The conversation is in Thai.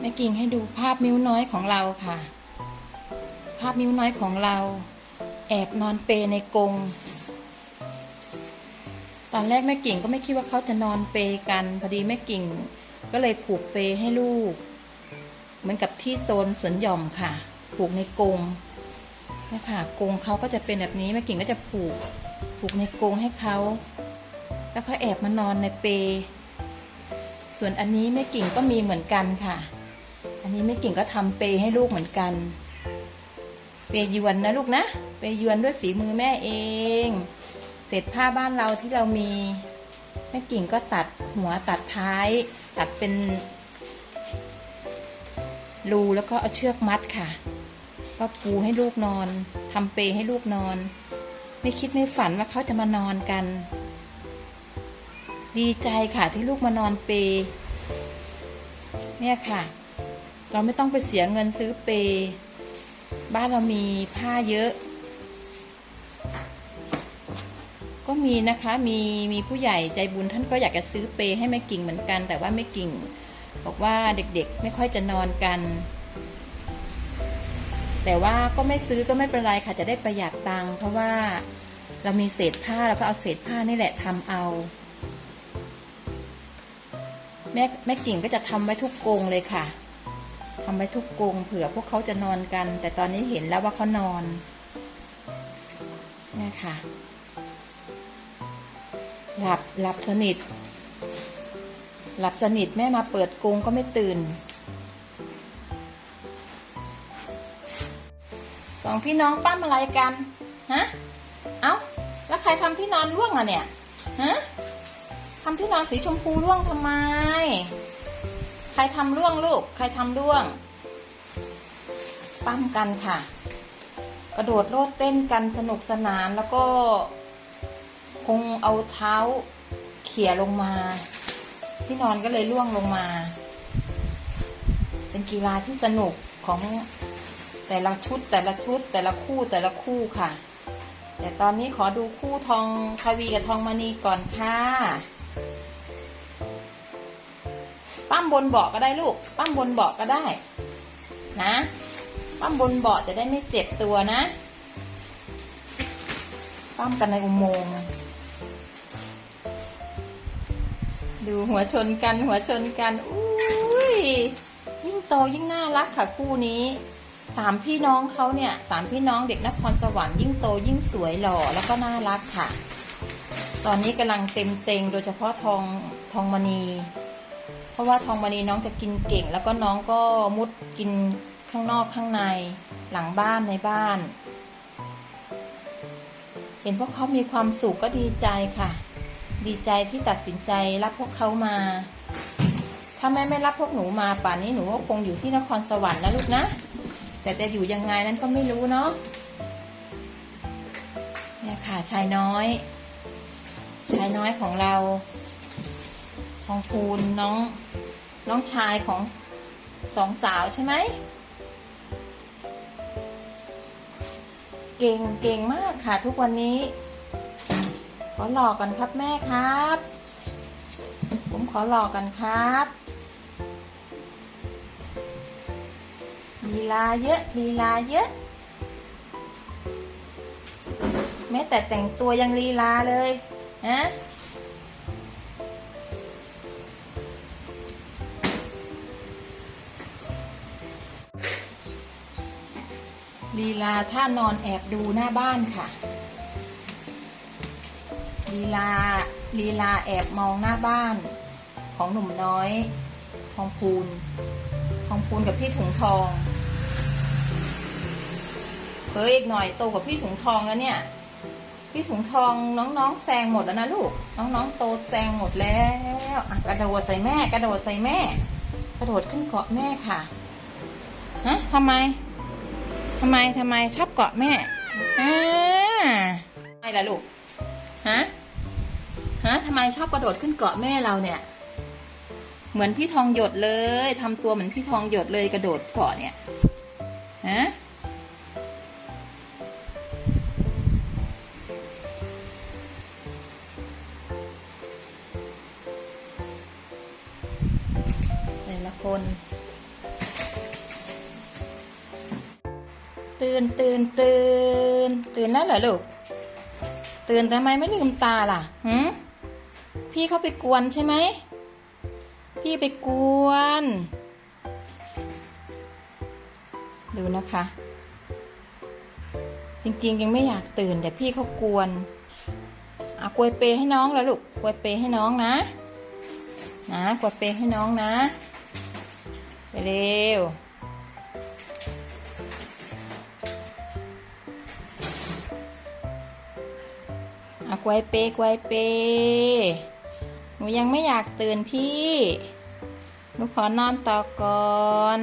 แม่กิ่งให้ดูภาพมิ้วน้อยของเราค่ะ ภาพมิ้วน้อยของเรา แอบนอนเปในกรงตอนแรกแม่กิ่งก็ไม่คิดว่าเขาจะนอนเปกัน พอดีแม่กิ่งก็เลยผูกเปให้ลูก เหมือนกับที่โซนสวนหย่อมค่ะ ผูกในกรงนี่ค่ะกรงเขาก็จะเป็นแบบนี้แม่กิ่งก็จะผูกผูกในกรงให้เขาแล้วเขาแอบมานอนในเป ส่วนอันนี้แม่กิ่งก็มีเหมือนกันค่ะ อันนี้แม่กิ่งก็ทำเปให้ลูกเหมือนกัน เปยวนนะลูกนะ เปยวนด้วยฝีมือแม่เองเศษผ้าบ้านเราที่เรามีแม่กิ่งก็ตัดหัวตัดท้าย ตัดเป็นรูแล้วก็เอาเชือกมัดค่ะ ก็ปูให้ลูกนอนทำเปให้ลูกนอน ไม่คิดไม่ฝันว่าเขาจะมานอนกัน ดีใจค่ะที่ลูกมานอนเป เนี่ยค่ะ เราไม่ต้องไปเสียเงินซื้อเป บ้านเรามีผ้าเยอะ ก็มีนะคะมีมีผู้ใหญ่ใจบุญท่านก็อยากจะซื้อเปให้แม่กิ่งเหมือนกัน แต่ว่าแม่กิ่ง บอกว่าเด็กๆ ไม่ค่อยจะนอนกัน แต่ว่าก็ไม่ซื้อก็ไม่เป็นไรค่ะจะได้ประหยัดตังค์เพราะว่าเรามีเศษผ้าเราก็เอาเศษผ้านี่แหละทำเอาแม่แม่กิ่งก็จะทำไว้ทุกกรงเลยค่ะ ทำไว้ทุกกรงเผื่อพวกเขาจะนอนกัน แต่ตอนนี้เห็นแล้วว่าเขานอนเนี่ยค่ะ หลับหลับสนิท หลับสนิทแม่มาเปิดกรงก็ไม่ตื่นสองพี่น้องปั้มอะไรกันฮะเอ้าแล้วใครทำที่นอนร่วงอะเนี่ยฮะทำที่นอนสีชมพูร่วงทำไม รทำร่วงลูก ใครทำร่วง ปั้มกันค่ะ กระโดดโลดเต้นกันสนุกสนานแล้วก็ คงเอาเท้าเขี่ยลงมา ที่นอนก็เลยร่วงลงมา เป็นกีฬาที่สนุกของแต่ละชุดแต่ละชุดแต่ละคู่แต่ละคู่ค่ะ แต่ตอนนี้ขอดูคู่ทองทวีกับทองมณีก่อนค่ะ ปั้มบนเบาะก็ได้ลูก ปั้มบนเบาะก็ได้ นะ ปั้มบนเบาะจะได้ไม่เจ็บตัวนะ ปั้มกันในอุโมงค์ดูหัวชนกันหัวชนกันอุ้ยยิ่งโตยิ่งน่ารักค่ะคู่นี้สามพี่น้องเขาเนี่ยสามพี่น้องเด็กนครสวรรค์ยิ่งโตยิ่งสวยหล่อแล้วก็น่ารักค่ะ ตอนนี้กำลังเต็มเต็งโดยเฉพาะทองทองมณี ราะว่าทองมณีน้องจะกินเก่ง แล้วก็น้องก็มุดกินข้างนอกข้างในหลังบ้านในบ้าน เห็นพวกเขามีความสุขก็ดีใจค่ะ ดีใจที่ตัดสินใจรับพวกเขามา ถ้าแม่ไม่รับพวกหนูมาป่านนี้หนูก็คงอยู่ที่นครสวรรค์นะลูกนะ แต่จะอยู่ยังไงนั้นก็ไม่รู้เนาะเนี่ยค่ะชายน้อย ชายน้อยของเรา ของภูนน้องน้องชายของสองสาวใช่ไหม เก่งเก่งมากค่ะทุกวันนี้ ขอหลอกกันครับแม่ครับ ผมขอหลอกกันครับลีลาเยอะลีลาเยอะ แม้แต่แต่งตัวยังลีลาเลยฮะ ลีลาท่านอนแอบดูหน้าบ้านค่ะ ลีลาลีลาแอบมองหน้าบ้านของหนุ่มน้อย ทองพูน ทองพูนกับพี่ถุงทองเฮ้ยอีกหน่อยโตกับพี่ถุงทองแล้วเนี่ย พี่ถุงทองน้องๆแซงหมดแล้วนะลูก น้องๆโตแซงหมดแล้วกระโดดใส่แม่ กระโดดใส่แม่ กระโดดขึ้นเกาะแม่ค่ะฮะทำไม ทำไมทำไมชอบเกาะแม่อ่าไม่ละลูก ฮะ ฮะทำไมชอบกระโดดขึ้นเกาะแม่เราเนี่ย เหมือนพี่ทองหยดเลยทำตัวเหมือนพี่ทองหยดเลยกระโดดเกาะเนี่ย ฮะแต่ละคน ตื่นตื่นตื่นตื่นแล้วเหรอลูก ตื่นทำไมไม่ลืมตาล่ะหืมพี่เขาไปกวนใช่ไหม พี่ไปกวน ดูนะคะ จริงๆยังไม่อยากตื่นแต่พี่เขากวนอะกวยเปให้น้องแล้วลูกกวยเปให้น้องนะ นะกวยเปให้น้องนะ ไปเร็ว กวยเปกวยเป หนูยังไม่อยากตื่นพี่ หนูขอนอนต่อก่อน